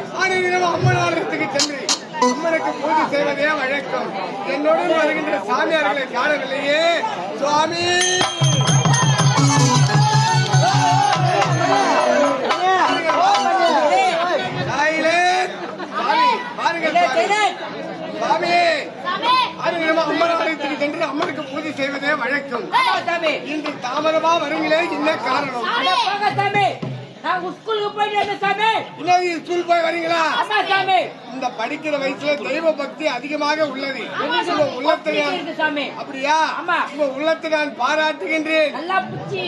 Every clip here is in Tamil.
ஆலயத்திற்கு சென்று அம்மனுக்கு பூஜை செய்வதே வழக்கம். என்னுடன் வருகின்ற சாமியார்களை காணவில்லையே. சுவாமி! அம்மன் சென்று அம்மனுக்கு பூஜை செய்வதே வழக்கம். இன்று தாமதமா வருங்களே என்ன காரணம்? நான் ஸ்கூலுக்கு போயிட்டு சாமி. ஸ்கூல் போய் வரீங்களா? ஆமா சாமி. இந்த படிக்கிற வயசுல தெய்வ பக்தி அதிகமாக உள்ளது. உங்க உள்ளத்தை நான்- இருக்கு சாமி. அப்படியா? ஆமா. உங்க உள்ளத்தை நான் பாராட்டுகின்றேன். நல்லா புச்சி.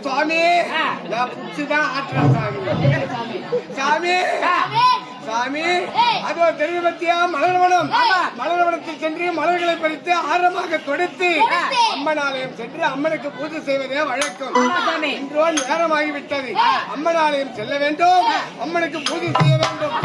சுவாமி. நான் புடிச்சுதான் ஆட்டுறேன் சாமி. சாமி. சாமி. அதோ தெரிவு பத்தியா மலர்வனம் ஆமா. மலர்வனத்தில் சென்று மலர்களை பறித்து ஆரமாக தொடுத்து. அம்மன் ஆலயம் சென்று அம்மனுக்கு பூஜை செய்வதே வழக்கம். இன்றோ நேரமாகிவிட்டது. அம்மன் ஆலயம் செல்ல வேண்டும். அம்மனுக்கு பூஜை செய்ய வேண்டும்.